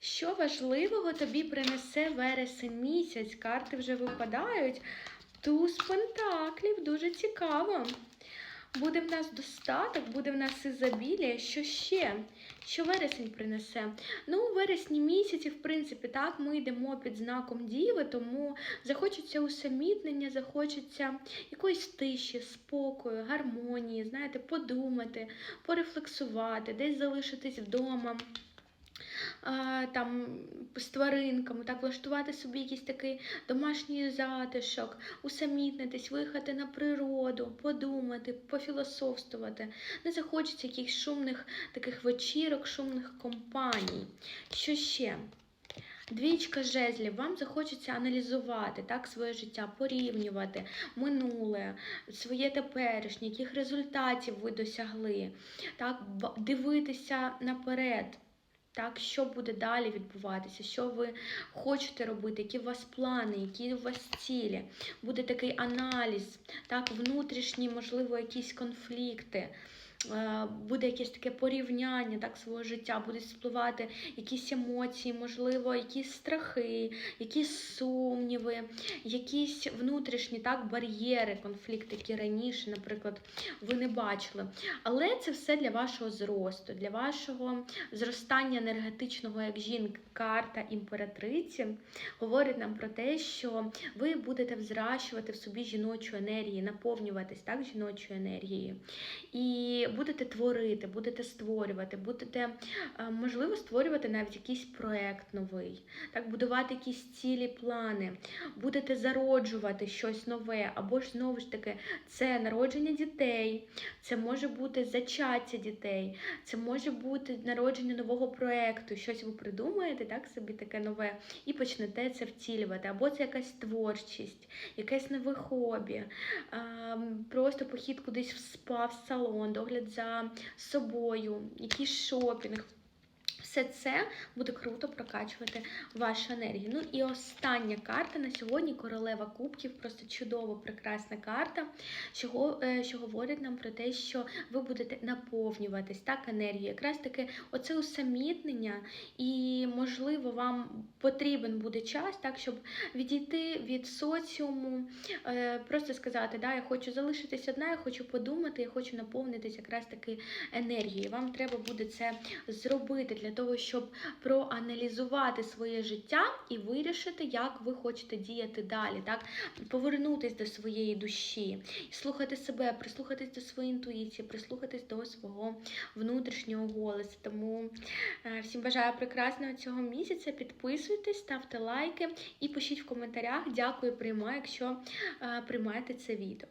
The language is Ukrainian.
Що важливого тобі принесе вересень місяць? Карти вже випадають. Туз пентаклів, дуже цікаво. Буде в нас достаток, буде в нас ізобілія. Що ще? Що вересень принесе? Ну, у вересні місяці, в принципі, так, ми йдемо під знаком Діви, тому захочеться усамітнення, захочеться якоїсь тиші, спокою, гармонії, знаєте, подумати, порефлексувати, десь залишитись вдома. Там з тваринками, так влаштувати собі якийсь такий домашній затишок, усамітнитись, виїхати на природу, подумати, пофілософствувати. Не захочеться якихось шумних таких вечірок, шумних компаній. Що ще? Двічка жезлів, вам захочеться аналізувати так, своє життя, порівнювати минуле, своє теперішнє, яких результатів ви досягли, так, дивитися наперед. Так, що буде далі відбуватися, що ви хочете робити, які у вас плани, які у вас цілі. Буде такий аналіз, так, внутрішні, можливо, якісь конфлікти. Е, Буде якесь таке порівняння так, свого життя, будуть спливати якісь емоції, можливо, якісь страхи, якісь сумніви, якісь внутрішні так, бар'єри, конфлікти, які раніше, наприклад, ви не бачили. Але це все для вашого зросту, для вашого зростання енергетичного як жінка. Карта імператриці говорить нам про те, що ви будете взращувати в собі жіночу енергію, наповнюватись так жіночою енергією. І будете творити, будете створювати, будете, е, можливо, створювати навіть якийсь проект новий, так, будувати якісь цілі плани, будете зароджувати щось нове, або ж знову ж таки, це народження дітей, це може бути зачаття дітей, це може бути народження нового проекту, щось ви придумаєте, так, собі таке нове, і почнете це втілювати. Або це якась творчість, якесь нове хобі, просто похід кудись в спа, в салон, догляд за собою, якийсь шопінг. Все це буде круто прокачувати вашу енергію. Ну і остання карта на сьогодні королева кубків, просто чудова, прекрасна карта, що, е, що говорить нам про те, що ви будете наповнюватись так енергією. Якраз таки оце усамітнення, і можливо вам потрібен буде час, так щоб відійти від соціуму, е, просто сказати, да, я хочу залишитись одна, я хочу подумати, я хочу наповнитись якраз таки енергією. Вам треба буде це зробити для того, щоб проаналізувати своє життя і вирішити, як ви хочете діяти далі, так? Повернутись до своєї душі, слухати себе, прислухатись до своєї інтуїції, прислухатись до свого внутрішнього голосу. Тому е, всім бажаю прекрасного цього місяця. Підписуйтесь, ставте лайки і пишіть в коментарях. Дякую, приймаю, якщо е, приймаєте це відео.